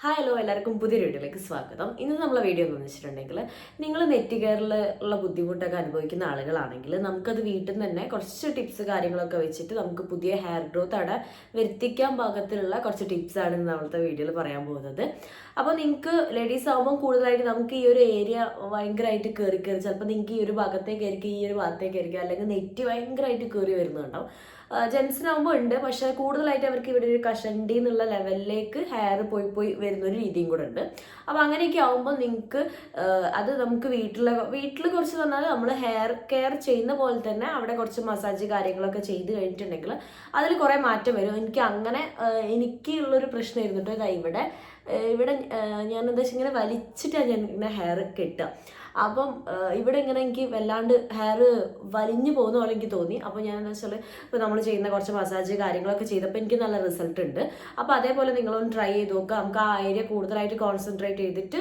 Hi hello എല്ലാവർക്കും പുതിയ വീഡിയോയിലേക്ക് സ്വാഗതം. ഇന്ന് നമ്മളെ വീഡിയോ എന്ന് വെച്ചിട്ടുണ്ടെങ്കിൽ നിങ്ങൾ നെറ്റ് കെയറിൽ ഉള്ള ബുദ്ധിമുട്ടൊക്കെ അനുഭവിക്കുന്ന ആളുകളാണെങ്കിൽ നമുക്കത് വീട്ടിൽ നിന്ന് തന്നെ കുറച്ച് ടിപ്സ് കാര്യങ്ങളൊക്കെ വെച്ചിട്ട് നമുക്ക് പുതിയ ഹെയർ ഗ്രോത്ത് അവിടെ വരുത്തിക്കാൻ പാകത്തിലുള്ള കുറച്ച് ടിപ്സാണ് നമ്മളത്തെ വീഡിയോയിൽ പറയാൻ പോകുന്നത്. അപ്പോൾ നിങ്ങൾക്ക് ലേഡീസ് ആകുമ്പോൾ കൂടുതലായിട്ട് നമുക്ക് ഈ ഒരു ഏരിയ ഭയങ്കരമായിട്ട് കയറി കയറി ചിലപ്പോൾ നിങ്ങൾക്ക് ഈ ഒരു ഭാഗത്തേക്ക് ആയിരിക്കും ഈ ഒരു ഭാഗത്തേക്ക് ആയിരിക്കും അല്ലെങ്കിൽ നെറ്റ് ഭയങ്കരമായിട്ട് കയറി വരുന്നുണ്ടാവും ജെൻസിനാകുമ്പോൾ ഉണ്ട്. പക്ഷേ കൂടുതലായിട്ട് അവർക്ക് ഇവിടെ ഒരു കഷണ്ടി എന്നുള്ള ലെവലിലേക്ക് ഹെയർ പോയി പോയി വരുന്ന ഒരു രീതിയും കൂടെ ഉണ്ട്. അപ്പോൾ അങ്ങനെയൊക്കെ ആകുമ്പോൾ നിങ്ങൾക്ക് അത് നമുക്ക് വീട്ടിലെ വീട്ടിൽ കുറച്ച് പറഞ്ഞാൽ നമ്മൾ ഹെയർ കെയർ ചെയ്യുന്ന പോലെ തന്നെ അവിടെ കുറച്ച് മസാജ് കാര്യങ്ങളൊക്കെ ചെയ്ത് കഴിഞ്ഞിട്ടുണ്ടെങ്കിൽ അതിൽ കുറേ മാറ്റം വരും. എനിക്ക് അങ്ങനെ എനിക്കുള്ളൊരു പ്രശ്നം ഇരുന്നിട്ട് ഇതാ ഇവിടെ. ഇവിടെ ഞാൻ എന്താ വെച്ചാൽ ഇങ്ങനെ വലിച്ചിട്ടാണ് ഞാൻ ഇങ്ങനെ ഹെയർ കെട്ടുക അപ്പം ഇവിടെ ഇങ്ങനെ എനിക്ക് വല്ലാണ്ട് ഹെയർ വലിഞ്ഞു പോകുന്ന പോലെ എനിക്ക് തോന്നി. അപ്പോൾ ഞാൻ എന്താ വെച്ചാൽ ഇപ്പോൾ നമ്മൾ ചെയ്യുന്ന കുറച്ച് മസാജ് കാര്യങ്ങളൊക്കെ ചെയ്തപ്പോൾ എനിക്ക് നല്ല റിസൾട്ട് ഉണ്ട്. അപ്പോൾ അതേപോലെ നിങ്ങളൊന്ന് ട്രൈ ചെയ്ത് നോക്കുക നമുക്ക് ആ ഏരിയ കൂടുതലായിട്ട് കോൺസെൻട്രേറ്റ് ചെയ്തിട്ട്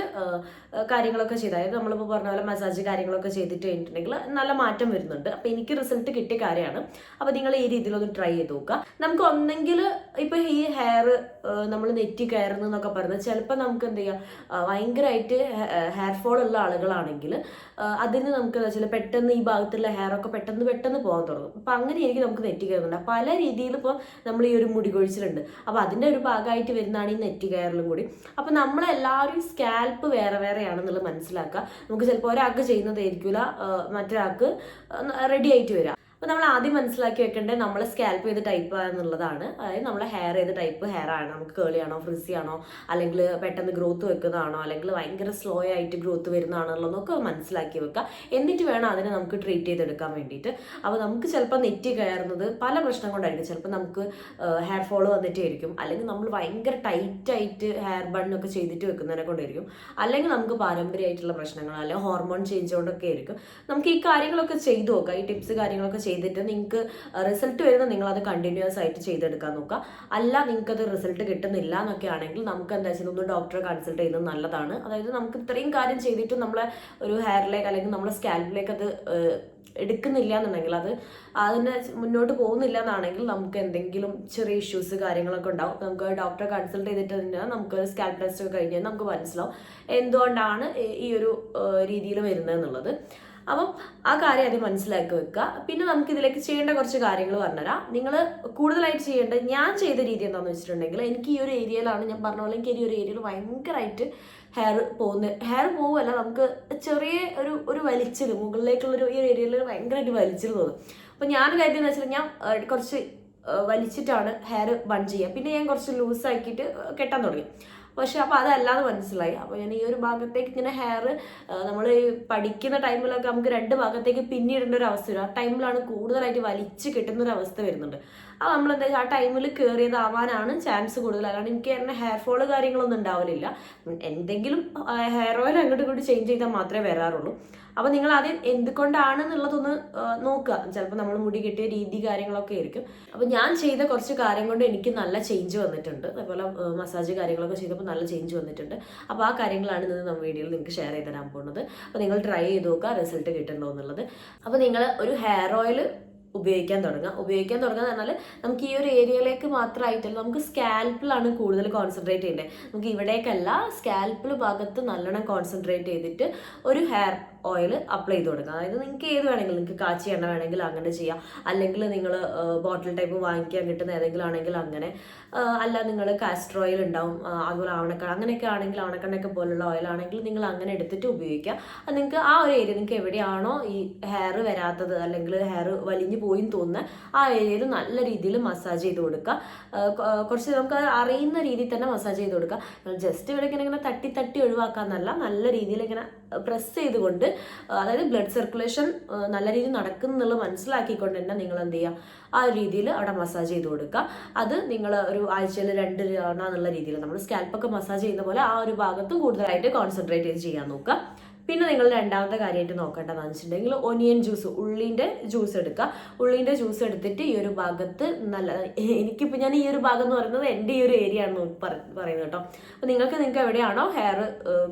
കാര്യങ്ങളൊക്കെ ചെയ്ത്. അതായത് നമ്മളിപ്പോൾ പറഞ്ഞ പോലെ മസാജ് കാര്യങ്ങളൊക്കെ ചെയ്തിട്ട് കഴിഞ്ഞിട്ടുണ്ടെങ്കിൽ നല്ല മാറ്റം വരുന്നുണ്ട്. അപ്പോൾ എനിക്ക് റിസൾട്ട് കിട്ടിയ കാര്യമാണ്. അപ്പോൾ നിങ്ങൾ ഈ രീതിയിലൊന്ന് ട്രൈ ചെയ്ത് നോക്കുക. നമുക്ക് ഒന്നെങ്കിൽ ഇപ്പോൾ ഈ ഹെയർ നമ്മൾ നെറ്റി കയറുന്നു എന്നൊക്കെ പറയുന്നത് ചിലപ്പോൾ നമുക്ക് എന്ത് ചെയ്യാം? ഭയങ്കരമായിട്ട് ഹെയർ ഫോൾ ഉള്ള ആളുകളാണെങ്കിൽ അതിന് നമുക്ക് എന്താ വെച്ചാൽ പെട്ടെന്ന് ഈ ഭാഗത്തുള്ള ഹെയർ ഒക്കെ പെട്ടെന്ന് പെട്ടെന്ന് പോകാൻ തുടങ്ങും. അപ്പം അങ്ങനെയായിരിക്കും നമുക്ക് നെറ്റ് കയറുന്നുണ്ട് പല രീതിയിൽ ഇപ്പോൾ നമ്മൾ ഈ ഒരു മുടി കൊഴിച്ചിലുണ്ട്. അപ്പോൾ അതിന്റെ ഒരു ഭാഗമായിട്ട് വരുന്നതാണ് ഈ നെറ്റ് കയറലും കൂടി. അപ്പോൾ നമ്മളെല്ലാവരും സ്കാൽപ്പ് വേറെ വേറെയാണെന്നുള്ളത് മനസ്സിലാക്കുക. നമുക്ക് ചിലപ്പോൾ ഒരാൾക്ക് ചെയ്യുന്നതായിരിക്കില്ല മറ്റൊരാൾക്ക് റെഡി ആയിട്ട് വരിക. അപ്പോൾ നമ്മൾ ആദ്യം മനസ്സിലാക്കി വെക്കേണ്ടത് നമ്മൾ സ്കാൽപ്പ് ചെയ്ത് ടൈപ്പ് എന്നുള്ളതാണ് അതായത് നമ്മളെ ഹെയർ ഏത് ടൈപ്പ് ഹെയർ ആണ്. നമുക്ക് കേളി ആണോ ഫ്രിസി ആണോ അല്ലെങ്കിൽ പെട്ടെന്ന് ഗ്രോത്ത് വെക്കുന്നതാണോ അല്ലെങ്കിൽ ഭയങ്കര സ്ലോ ആയിട്ട് ഗ്രോത്ത് വരുന്നതാണല്ലോ എന്നൊക്കെ മനസ്സിലാക്കി വെക്കുക എന്നിട്ട് വേണം അതിനെ നമുക്ക് ട്രീറ്റ് ചെയ്തെടുക്കാൻ വേണ്ടിയിട്ട്. അപ്പോൾ നമുക്ക് ചിലപ്പോൾ നെറ്റി കയറുന്നത് പല പ്രശ്നം കൊണ്ടായിരിക്കും. ചിലപ്പോൾ നമുക്ക് ഹെയർ ഫോൾ വന്നിട്ടായിരിക്കും. അല്ലെങ്കിൽ നമ്മൾ ഭയങ്കര ടൈറ്റ് ആയിട്ട് ഹെയർ ബണ്ണൊക്കെ ചെയ്തിട്ട് വെക്കുന്നതിനെ കൊണ്ടായിരിക്കും. അല്ലെങ്കിൽ നമുക്ക് പാരമ്പര്യമായിട്ടുള്ള പ്രശ്നങ്ങൾ അല്ലെങ്കിൽ ഹോർമോൺ ചേഞ്ച് കൊണ്ടൊക്കെ ആയിരിക്കും. നമുക്ക് ഈ കാര്യങ്ങളൊക്കെ ചെയ്തു നോക്കാം. ഈ ടിപ്സ് കാര്യങ്ങളൊക്കെ ചെയ്തിട്ട് നിങ്ങൾക്ക് റിസൾട്ട് വരുന്ന നിങ്ങൾ അത് കണ്ടിന്യൂസ് ആയിട്ട് ചെയ്തെടുക്കാൻ നോക്കുക. അല്ല നിങ്ങൾക്ക് അത് റിസൾട്ട് കിട്ടുന്നില്ല എന്നൊക്കെ ആണെങ്കിൽ നമുക്ക് എന്താ വെച്ചാൽ ഒന്ന് ഡോക്ടറെ കൺസൾട്ട് ചെയ്യുന്നത് നല്ലതാണ്. അതായത് നമുക്ക് ഇത്രയും കാര്യം ചെയ്തിട്ടും നമ്മളെ ഒരു ഹെയറിലേക്ക് അല്ലെങ്കിൽ നമ്മളെ സ്കാൽപ്പിലേക്ക് അത് എടുക്കുന്നില്ല എന്നുണ്ടെങ്കിൽ അത് അതിന് മുന്നോട്ട് പോകുന്നില്ല എന്നാണെങ്കിൽ നമുക്ക് എന്തെങ്കിലും ചെറിയ ഇഷ്യൂസ് കാര്യങ്ങളൊക്കെ ഉണ്ടാവും. നമുക്ക് ഡോക്ടറെ കൺസൾട്ട് ചെയ്തിട്ട് തന്നെ നമുക്ക് സ്കാൽപ്പ് ടെസ്റ്റ് ഒക്കെ കഴിഞ്ഞാൽ നമുക്ക് മനസ്സിലാവും എന്തുകൊണ്ടാണ് ഈ ഒരു രീതിയിൽ വരുന്നത് എന്നുള്ളത്. അപ്പം ആ കാര്യം ആദ്യം മനസ്സിലാക്കി വെക്കുക. പിന്നെ നമുക്ക് ഇതിലേക്ക് ചെയ്യേണ്ട കുറച്ച് കാര്യങ്ങൾ പറഞ്ഞുതരാം. നിങ്ങൾ കൂടുതലായിട്ട് ചെയ്യേണ്ടത് ഞാൻ ചെയ്ത രീതി എന്താണെന്ന് വെച്ചിട്ടുണ്ടെങ്കിൽ എനിക്ക് ഈ ഒരു ഏരിയയിലാണ് ഞാൻ പറഞ്ഞ പോലെ എനിക്ക് ഈ ഒരു ഏരിയയിൽ ഭയങ്കരമായിട്ട് ഹെയർ പോകുന്ന ഹെയർ പോവുമല്ല നമുക്ക് ചെറിയ ഒരു ഒരു വലിച്ചിൽ മുകളിലേക്കുള്ള ഒരു ഈ ഒരു ഏരിയയിൽ ഭയങ്കരമായിട്ട് വലിച്ചിൽ തോന്നും. അപ്പം ഞാൻ കരുതിയെന്ന് വെച്ചാൽ ഞാൻ കുറച്ച് വലിച്ചിട്ടാണ് ഹെയർ ബൺ ചെയ്യുക. പിന്നെ ഞാൻ കുറച്ച് ലൂസാക്കിയിട്ട് കെട്ടാൻ തുടങ്ങി. പക്ഷെ അപ്പോൾ അതല്ലാതെ മനസ്സിലായി. അപ്പോൾ ഞാൻ ഈ ഒരു ഭാഗത്തേക്ക് ഇങ്ങനെ ഹെയർ നമ്മൾ പഠിക്കുന്ന ടൈമിലൊക്കെ നമുക്ക് രണ്ട് ഭാഗത്തേക്ക് പിന്നിടേണ്ട ഒരു അവസ്ഥ വരും. ആ ടൈമിലാണ് കൂടുതലായിട്ട് വലിച്ചു കിട്ടുന്ന ഒരു അവസ്ഥ വരുന്നുണ്ട്. അപ്പോൾ നമ്മൾ എന്താ ആ ടൈമിൽ കയറിയതാവാനാണ് ചാൻസ് കൂടുതൽ. അല്ലാണ്ട് എനിക്ക് തന്നെ ഹെയർ ഫോൾ കാര്യങ്ങളൊന്നും ഉണ്ടാവലില്ല. എന്തെങ്കിലും ഹെയർ ഓയിൽ അങ്ങോട്ട് ഇങ്ങോട്ട് ചേഞ്ച് ചെയ്താൽ മാത്രമേ വരാറുള്ളൂ. അപ്പോൾ നിങ്ങൾ ആദ്യം എന്തുകൊണ്ടാണെന്നുള്ളതൊന്ന് എന്നുള്ളതൊന്ന് നോക്കുക. ചിലപ്പോൾ നമ്മൾ മുടി കിട്ടിയ രീതി കാര്യങ്ങളൊക്കെ ആയിരിക്കും. അപ്പോൾ ഞാൻ ചെയ്ത കുറച്ച് കാര്യം കൊണ്ട് എനിക്ക് നല്ല ചേഞ്ച് വന്നിട്ടുണ്ട്. അതുപോലെ മസാജ് കാര്യങ്ങളൊക്കെ ചെയ്തപ്പോൾ നല്ല ചേഞ്ച് വന്നിട്ടുണ്ട്. അപ്പോൾ ആ കാര്യങ്ങളാണ് ഇന്ന് നമ്മൾ വീഡിയോയിൽ നിങ്ങൾക്ക് ഷെയർ ചെയ്ത് തരാൻ പോകുന്നത്. അപ്പോൾ നിങ്ങൾ ട്രൈ ചെയ്ത് നോക്കുക റിസൾട്ട് കിട്ടുന്നുണ്ടോ അപ്പോൾ നിങ്ങൾ ഒരു ഹെയർ ഓയിൽ ഉപയോഗിക്കാൻ തുടങ്ങുക ഉപയോഗിക്കാൻ തുടങ്ങുക എന്ന് പറഞ്ഞാൽ നമുക്ക് ഈ ഒരു ഏരിയയിലേക്ക് മാത്രമായിട്ടല്ല നമുക്ക് സ്കാൽപ്പിലാണ് കൂടുതൽ കോൺസെൻട്രേറ്റ് ചെയ്യേണ്ടത് നമുക്ക് ഇവിടേക്കല്ല സ്കാൽപ്പിൽ ഭാഗത്ത് നല്ലോണം കോൺസെൻട്രേറ്റ് ചെയ്തിട്ട് ഒരു ഹെയർ ഓയിൽ അപ്ലൈ ചെയ്ത് കൊടുക്കുക അതായത് നിങ്ങൾക്ക് ഏത് വേണമെങ്കിലും നിങ്ങൾക്ക് കാച്ചി എണ്ണ വേണമെങ്കിൽ അങ്ങനെ ചെയ്യാം. അല്ലെങ്കിൽ നിങ്ങൾ ബോട്ടിൽ ടൈപ്പ് വാങ്ങിക്കാൻ കിട്ടുന്ന ഏതെങ്കിലും ആണെങ്കിൽ അങ്ങനെ. അല്ല നിങ്ങൾ കാസ്റ്റർ ഓയിൽ ഉണ്ടാവും. അതുപോലെ ആവണക്ക അങ്ങനെയൊക്കെ ആണെങ്കിൽ ആവണക്കണ്ണയൊക്കെ പോലുള്ള ഓയിൽ ആണെങ്കിൽ നിങ്ങൾ അങ്ങനെ എടുത്തിട്ട് ഉപയോഗിക്കുക. അത് നിങ്ങൾക്ക് ആ ഒരു ഏരിയ നിങ്ങൾക്ക് എവിടെയാണോ ഈ ഹെയർ വരാത്തത് അല്ലെങ്കിൽ ഹെയർ വലിഞ്ഞു പോയി തോന്നുന്ന ആ ഏരിയയിൽ നല്ല രീതിയിൽ മസാജ് ചെയ്ത് കൊടുക്കുക. കുറച്ച് നമുക്ക് അറിയുന്ന രീതിയിൽ തന്നെ മസാജ് ചെയ്ത് കൊടുക്കുക. ജസ്റ്റ് ഇവിടെ ഇങ്ങനെ ഇങ്ങനെ തട്ടി തട്ടി ഒഴിവാക്കാന്നല്ല നല്ല രീതിയിൽ ഇങ്ങനെ പ്രസ് ചെയ്തുകൊണ്ട് അതായത് ബ്ലഡ് സർക്കുലേഷൻ നല്ല രീതിയിൽ നടക്കുന്നുള്ളത് മനസ്സിലാക്കിക്കൊണ്ട് തന്നെ നിങ്ങൾ എന്ത് ചെയ്യുക? ആ രീതിയിൽ അവിടെ മസാജ് ചെയ്ത് കൊടുക്കുക. അത് നിങ്ങൾ ഒരു ആഴ്ചയിൽ രണ്ട് തവണ എന്നുള്ള രീതിയിൽ നമ്മൾ സ്കാൽപ്പൊക്കെ മസാജ് ചെയ്യുന്ന പോലെ ആ ഒരു ഭാഗത്തും കൂടുതലായിട്ട് കോൺസെൻട്രേറ്റ് ചെയ്ത് ചെയ്യാൻ നോക്കുക. പിന്നെ നിങ്ങൾ രണ്ടാമത്തെ കാര്യമായിട്ട് നോക്കേണ്ടതെന്ന് വെച്ചിട്ടുണ്ടെങ്കിൽ ഒനിയൻ ജ്യൂസ് ഉള്ളിന്റെ ജ്യൂസ് എടുക്കുക. ഉള്ളിന്റെ ജ്യൂസ് എടുത്തിട്ട് ഈ ഒരു ഭാഗത്ത് നല്ല എനിക്കിപ്പോൾ ഞാൻ ഈ ഒരു ഭാഗം എന്ന് പറയുന്നത് എന്റെ ഈ ഒരു ഏരിയ ആണെന്ന് പറയുന്നത് കേട്ടോ. അപ്പോൾ നിങ്ങൾക്ക് നിങ്ങൾക്ക് എവിടെയാണോ ഹെയർ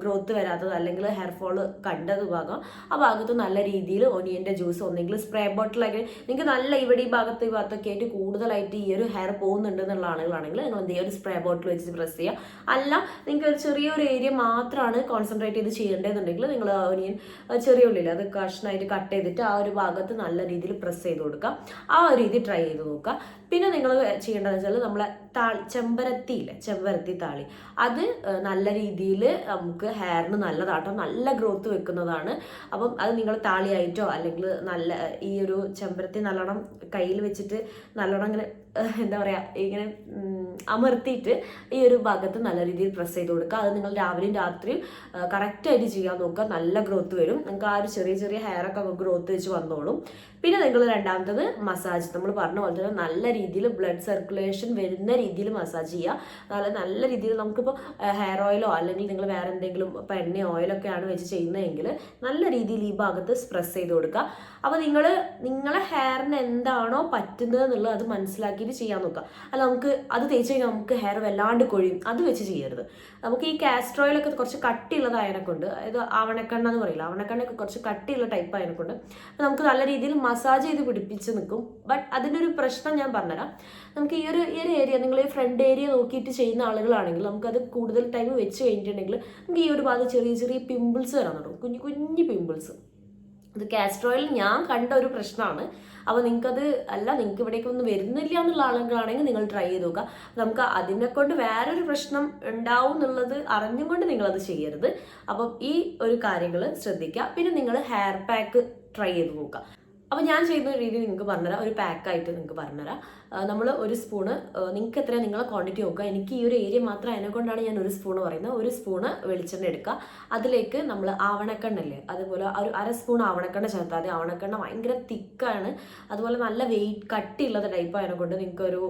ഗ്രോത്ത് വരാത്തത് അല്ലെങ്കിൽ ഹെയർ ഫോൾ കണ്ടത് ഭാഗം ആ ഭാഗത്ത് നല്ല രീതിയിൽ ഒനിയന്റെ ജ്യൂസ് ഒന്നെങ്കിൽ സ്പ്രേ ബോട്ടിലൊക്കെ നിങ്ങൾക്ക് നല്ല ഇവിടെ ഈ ഭാഗത്ത് ഈ ഭാഗത്തൊക്കെ ആയിട്ട് കൂടുതലായിട്ട് ഈ ഒരു ഹെയർ പോകുന്നുണ്ട് എന്നുള്ള ആളുകളാണെങ്കിൽ നിങ്ങൾ എന്ത് ചെയ്യുക? ഒരു സ്പ്രേ ബോട്ടിൽ വെച്ച് പ്രസ് ചെയ്യുക. അല്ല നിങ്ങൾക്ക് ഒരു ചെറിയൊരു ഏരിയ മാത്രമാണ് കോൺസെൻട്രേറ്റ് ചെയ്ത് ചെയ്യേണ്ടതെന്നുണ്ടെങ്കിൽ നിങ്ങൾ ഒനിയൻ ചെറിയ ഉള്ളിൽ അത് കഷ്ണമായിട്ട് കട്ട് ചെയ്തിട്ട് ആ ഒരു ഭാഗത്ത് നല്ല രീതിയിൽ പ്രസ് ചെയ്ത് കൊടുക്കുക ആ ഒരു രീതി ട്രൈ ചെയ്ത് നോക്കുക. പിന്നെ നിങ്ങൾ ചെയ്യേണ്ടതെന്ന് വെച്ചാൽ നമ്മളെ താളി ചെമ്പരത്തി ഇല്ലേ ചെമ്പരത്തി താളി. അത് നല്ല രീതിയിൽ നമുക്ക് ഹെയറിന് നല്ലതാട്ടോ. നല്ല ഗ്രോത്ത് വെക്കുന്നതാണ്. അപ്പം അത് നിങ്ങൾ താളിയായിട്ടോ അല്ലെങ്കിൽ നല്ല ഈ ഒരു ചെമ്പരത്തി നല്ലോണം കയ്യിൽ വെച്ചിട്ട് നല്ലോണം ഇങ്ങനെ എന്താ പറയുക ഇങ്ങനെ അമർത്തിയിട്ട് ഈ ഒരു ഭാഗത്ത് നല്ല രീതിയിൽ പ്രസ് ചെയ്ത് കൊടുക്കുക. അത് നിങ്ങൾ രാവിലെയും രാത്രിയും കറക്റ്റായിട്ട് ചെയ്യാൻ നോക്കുക. നല്ല ഗ്രോത്ത് വരും. നിങ്ങൾക്ക് ആ ഒരു ചെറിയ ചെറിയ ഹെയറൊക്കെ ഗ്രോത്ത് വെച്ച് വന്നോളും. പിന്നെ നിങ്ങൾ രണ്ടാമത്തത് മസാജ് നമ്മൾ പറഞ്ഞ പോലെ തന്നെ നല്ല രീതിയിൽ ബ്ലഡ് സർക്കുലേഷൻ വരുന്ന രീതിയിൽ മസാജ് ചെയ്യുക. നല്ല നല്ല രീതിയിൽ നമുക്കിപ്പോൾ ഹെയർ ഓയിലോ അല്ലെങ്കിൽ നിങ്ങൾ വേറെ എന്തെങ്കിലും ഇപ്പോൾ എണ്ണ ഓയിലൊക്കെയാണ് വെച്ച് ചെയ്യുന്നതെങ്കിൽ നല്ല രീതിയിൽ ഈ ഭാഗത്ത് സ്പ്രെസ് ചെയ്ത് കൊടുക്കുക. അപ്പോൾ നിങ്ങൾ നിങ്ങളെ ഹെയറിന് എന്താണോ പറ്റുന്നത് എന്നുള്ളത് അത് മനസ്സിലാക്കിയിട്ട് ചെയ്യാൻ നോക്കുക. അല്ല നമുക്ക് അത് തേച്ച് കഴിഞ്ഞാൽ നമുക്ക് ഹെയർ വല്ലാണ്ട് കൊഴിയും. അത് വെച്ച് ചെയ്യരുത്. നമുക്ക് ഈ കാസ്ട്രോയിലൊക്കെ കുറച്ച് കട്ടിയുള്ളതായതിനെ കൊണ്ട് അതായത് ആവണക്കണ്ണ എന്ന് പറയില്ല? ആവണക്കണ്ണൊക്കെ കുറച്ച് കട്ടിയുള്ള ടൈപ്പ് ആയതിനെ കൊണ്ട് നമുക്ക് നല്ല രീതിയിൽ മസാജ് ചെയ്ത് പിടിപ്പിച്ച് നിൽക്കും. ബട്ട് അതിന്റെ ഒരു പ്രശ്നം ഞാൻ പറഞ്ഞുതരാം. നമുക്ക് ഈ ഒരു ഈ ഒരു ഏരിയ നിങ്ങൾ ഈ ഫ്രണ്ട് ഏരിയ നോക്കിയിട്ട് ചെയ്യുന്ന ആളുകളാണെങ്കിൽ നമുക്കത് കൂടുതൽ ടൈം വെച്ച് കഴിഞ്ഞിട്ടുണ്ടെങ്കിൽ നമുക്ക് ഈ ഒരു ഭാഗത്ത് ചെറിയ ചെറിയ പിമ്പിൾസ് വരാൻ തുടങ്ങും. കുഞ്ഞു കുഞ്ഞു പിമ്പിൾസ് ഇത് കാസ്ട്രോയിൽ ഞാൻ കണ്ട ഒരു പ്രശ്നമാണ്. അപ്പോൾ നിങ്ങൾക്കത് അല്ല നിങ്ങൾക്ക് ഇവിടേക്ക് ഒന്നും വരുന്നില്ല എന്നുള്ള ആളുകളാണെങ്കിൽ നിങ്ങൾ ട്രൈ ചെയ്ത് നോക്കുക. നമുക്ക് അതിനെ കൊണ്ട് വേറൊരു പ്രശ്നം ഉണ്ടാവും എന്നുള്ളത് അറിഞ്ഞുകൊണ്ട് നിങ്ങളത് ചെയ്യരുത്. അപ്പം ഈ ഒരു കാര്യങ്ങൾ ശ്രദ്ധിക്കുക. പിന്നെ നിങ്ങൾ ഹെയർ പാക്ക് ട്രൈ ചെയ്ത് നോക്കുക. അപ്പോൾ ഞാൻ ചെയ്യുന്ന രീതി നിങ്ങൾക്ക് പറഞ്ഞുതരാം. ഒരു പാക്കായിട്ട് നിങ്ങൾക്ക് പറഞ്ഞുതരാം. നമ്മൾ ഒരു സ്പൂണ് നിങ്ങൾക്ക് എത്രയാണ് നിങ്ങളെ ക്വാണ്ടിറ്റി നോക്കുക. എനിക്ക് ഈ ഒരു ഏരിയ മാത്രം അതിനെ കൊണ്ടാണ് ഞാൻ ഒരു സ്പൂണ് പറയുന്നത്. ഒരു സ്പൂണ് വെളിച്ചെണ്ണ എടുക്കുക. അതിലേക്ക് നമ്മൾ ആവണക്കെണ്ണല്ലേ അതുപോലെ ഒരു അര സ്പൂൺ ആവണക്കെണ്ണ ചേർത്താൽ മതി. ആവണക്കെണ്ണ ഭയങ്കര തിക്കാണ്. അതുപോലെ നല്ല വെയിറ്റ് കട്ടിയുള്ളത് ടൈപ്പ് ആയതിനെ കൊണ്ട് നിങ്ങൾക്കൊരു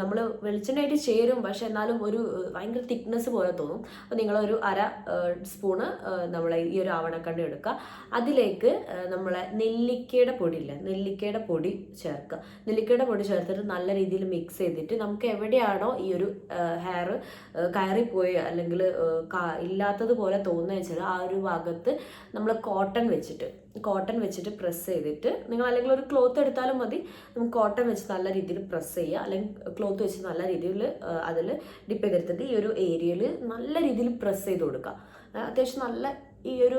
നമ്മൾ വെളിച്ചെണ്ണയായിട്ട് ചേരും. പക്ഷെ എന്നാലും ഒരു ഭയങ്കര തിക്നെസ് പോലെ തോന്നും. അപ്പോൾ നിങ്ങളൊരു അര സ്പൂണ് നമ്മൾ ഈ ഒരു ആവണക്കെണ്ണ എടുക്കുക. അതിലേക്ക് നമ്മളെ നെല്ലിക്കയുടെ പൊടി ഇല്ല നെല്ലിക്കയുടെ പൊടി ചേർക്കുക നെല്ലിക്കയുടെ പൊടി ചേർത്തിട്ട് നല്ല രീതിയിൽ മിക്സ് ചെയ്തിട്ട് നമുക്ക് എവിടെയാണോ ഈ ഒരു ഹെയർ കയറിപ്പോയി അല്ലെങ്കിൽ ഇല്ലാത്തതുപോലെ തോന്നുന്ന വെച്ചാൽ ആ ഒരു ഭാഗത്ത് നമ്മൾ കോട്ടൺ വെച്ചിട്ട് കോട്ടൺ വെച്ചിട്ട് പ്രസ് ചെയ്തിട്ട് നിങ്ങൾ അല്ലെങ്കിൽ ഒരു ക്ലോത്ത് എടുത്താലും മതി. നമുക്ക് കോട്ടൺ വെച്ച് നല്ല രീതിയിൽ പ്രസ് ചെയ്യുക. അല്ലെങ്കിൽ ക്ലോത്ത് വെച്ച് നല്ല രീതിയിൽ അതിൽ ഡിപ്പ് ചെയ്തെടുത്തിട്ട് ഈ ഒരു ഏരിയയിൽ നല്ല രീതിയിൽ പ്രസ് ചെയ്ത് കൊടുക്കുക. അത്യാവശ്യം നല്ല ഈ ഒരു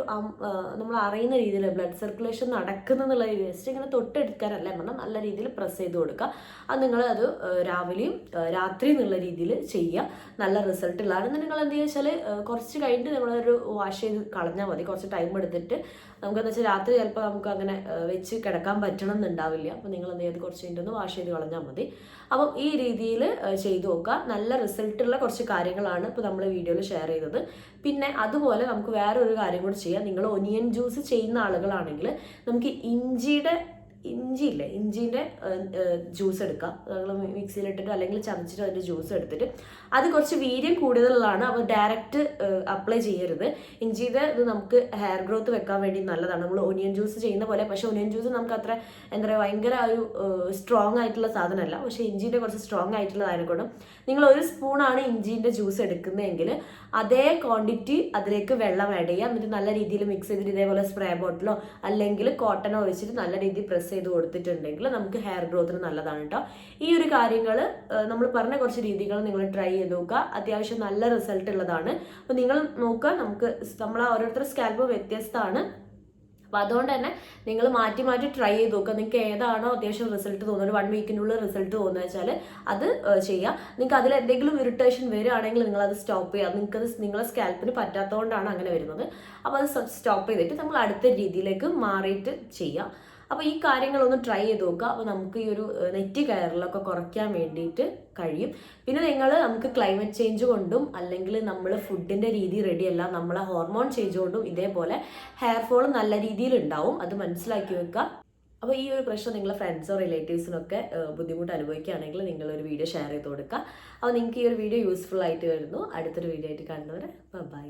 നമ്മൾ അറിയുന്ന രീതിയിൽ ബ്ലഡ് സർക്കുലേഷൻ നടക്കുന്നുള്ള രീതിയിൽ ജസ്റ്റ് ഇങ്ങനെ തൊട്ടെടുക്കാനല്ല പറഞ്ഞാൽ നല്ല രീതിയിൽ പ്രസ് ചെയ്ത് കൊടുക്കുക. അത് നിങ്ങൾ അത് രാവിലെയും രാത്രിയും എന്നുള്ള രീതിയിൽ ചെയ്യുക. നല്ല റിസൾട്ട് ഉള്ളതാണ്. നിങ്ങൾ എന്ത് വെച്ചാൽ കുറച്ച് കഴിഞ്ഞിട്ട് നിങ്ങളൊരു വാഷ് ചെയ്ത് കളഞ്ഞാൽ മതി. കുറച്ച് ടൈം എടുത്തിട്ട് നമുക്കെന്ന് വെച്ചാൽ രാത്രി ചിലപ്പോൾ നമുക്ക് അങ്ങനെ വെച്ച് കിടക്കാൻ പറ്റണം എന്നുണ്ടാവില്ല. അപ്പോൾ നിങ്ങൾ എന്ത് ചെയ്ത് കുറച്ച് കഴിഞ്ഞിട്ട് ഒന്ന് വാഷ് ചെയ്ത് കളഞ്ഞാൽ മതി. അപ്പം ഈ രീതിയിൽ ചെയ്തു നോക്കുക. നല്ല റിസൾട്ടുള്ള കുറച്ച് കാര്യങ്ങളാണ് ഇപ്പോൾ നമ്മൾ വീഡിയോയിൽ ഷെയർ ചെയ്തത് പിന്നെ അതുപോലെ നമുക്ക് വേറെ ഒരു കാര്യം കൂടി ചെയ്യാം. നിങ്ങൾ ഒനിയൻ ജ്യൂസ് ചെയ്യുന്ന ആളുകളാണെങ്കിൽ നമുക്ക് ഇഞ്ചിയുടെ ഇഞ്ചി ഇല്ലേ ഇഞ്ചിന്റെ ജ്യൂസ് എടുക്കാം നമ്മൾ മിക്സിയിലിട്ടിട്ട് അല്ലെങ്കിൽ ചതച്ചിട്ട് അതിന്റെ ജ്യൂസ് എടുത്തിട്ട് അത് കുറച്ച് വീര്യം കൂടുതലുള്ളതാണ്. അപ്പോൾ ഡയറക്റ്റ് അപ്ലൈ ചെയ്യരുത്. ഇഞ്ചിയുടെ ഇത് നമുക്ക് ഹെയർ ഗ്രോത്ത് വെക്കാൻ വേണ്ടി നല്ലതാണ്. നമ്മൾ ഒനിയൻ ജ്യൂസ് ചെയ്യുന്ന പോലെ പക്ഷേ ഒനിയൻ ജ്യൂസ് നമുക്ക് അത്ര എന്താ പറയുക ഭയങ്കര ഒരു സ്ട്രോങ് ആയിട്ടുള്ള സാധനമല്ല. പക്ഷേ ഇഞ്ചിന്റെ കുറച്ച് സ്ട്രോങ് ആയിട്ടുള്ളതായതുകൊണ്ടും നിങ്ങൾ ഒരു സ്പൂണാണ് ഇഞ്ചിന്റെ ജ്യൂസ് എടുക്കുന്നതെങ്കിൽ അതേ ക്വാണ്ടിറ്റി അതിലേക്ക് വെള്ളം ആഡ് ചെയ്യുക. എന്നിട്ട് നല്ല രീതിയിൽ മിക്സ് ചെയ്തിട്ട് ഇതേപോലെ സ്പ്രേ ബോട്ടിലോ അല്ലെങ്കിൽ കോട്ടനോ വെച്ചിട്ട് നല്ല രീതിയിൽ പ്രസ് ചെയ്ത് കൊടുത്തിട്ടുണ്ടെങ്കിൽ നമുക്ക് ഹെയർ ഗ്രോത്തിന് നല്ലതാണ് കേട്ടോ ഈ ഒരു കാര്യങ്ങൾ നമ്മൾ പറഞ്ഞ കുറച്ച് രീതികൾ നിങ്ങൾ ട്രൈ ചെയ്ത് നോക്കുക. അത്യാവശ്യം നല്ല റിസൾട്ട് ഉള്ളതാണ്. അപ്പോൾ നിങ്ങൾ നോക്കുക നമുക്ക് നമ്മൾ ഓരോരുത്തർ സ്കാൽപ്പ് വ്യത്യസ്തമാണ് അപ്പോൾ അതുകൊണ്ട് തന്നെ നിങ്ങൾ മാറ്റി മാറ്റി ട്രൈ ചെയ്ത് നോക്കുക. നിങ്ങൾക്ക് ഏതാണോ അത്യാവശ്യം റിസൾട്ട് തോന്നുന്നത് ഒരു വൺ വീക്കിനുള്ളിൽ റിസൾട്ട് തോന്നുന്നത് വെച്ചാൽ അത് ചെയ്യുക. നിങ്ങൾക്ക് അതിൽ എന്തെങ്കിലും ഇറിറ്റേഷൻ വരികയാണെങ്കിൽ നിങ്ങൾ അത് സ്റ്റോപ്പ് ചെയ്യുക. നിങ്ങൾക്ക് അത് നിങ്ങളെ സ്കാൽപ്പിന് പറ്റാത്തതുകൊണ്ടാണ് അങ്ങനെ വരുന്നത്. അപ്പോൾ അത് സ്റ്റോപ്പ് ചെയ്തിട്ട് നമ്മൾ അടുത്ത രീതിയിലേക്ക് മാറിയിട്ട് ചെയ്യുക അപ്പോൾ ഈ കാര്യങ്ങളൊന്ന് ട്രൈ ചെയ്ത് നോക്കുക. അപ്പോൾ നമുക്ക് ഈ ഒരു നെറ്റ് കയറലൊക്കെ കുറയ്ക്കാൻ വേണ്ടിയിട്ട് കഴിയും. പിന്നെ നിങ്ങൾ നമുക്ക് ക്ലൈമറ്റ് ചേഞ്ച് കൊണ്ടും അല്ലെങ്കിൽ നമ്മൾ ഫുഡിന്റെ രീതി റെഡിയല്ല നമ്മളെ ഹോർമോൺ ചേഞ്ച് കൊണ്ടും ഇതേപോലെ ഹെയർ ഫോൾ നല്ല രീതിയിൽ ഉണ്ടാവും. അത് മനസ്സിലാക്കി വെക്കുക. അപ്പോൾ ഈ ഒരു പ്രശ്നം നിങ്ങളെ ഫ്രണ്ട്സോ റിലേറ്റീവ്സിനൊക്കെ ബുദ്ധിമുട്ട് അനുഭവിക്കുകയാണെങ്കിൽ നിങ്ങളൊരു വീഡിയോ ഷെയർ ചെയ്ത് കൊടുക്കുക. അപ്പോൾ നിങ്ങൾക്ക് ഈ ഒരു വീഡിയോ യൂസ്ഫുൾ ആയിട്ട് വരുന്നു. അടുത്തൊരു വീഡിയോ ആയിട്ട് കാണുന്നവരെ ബൈ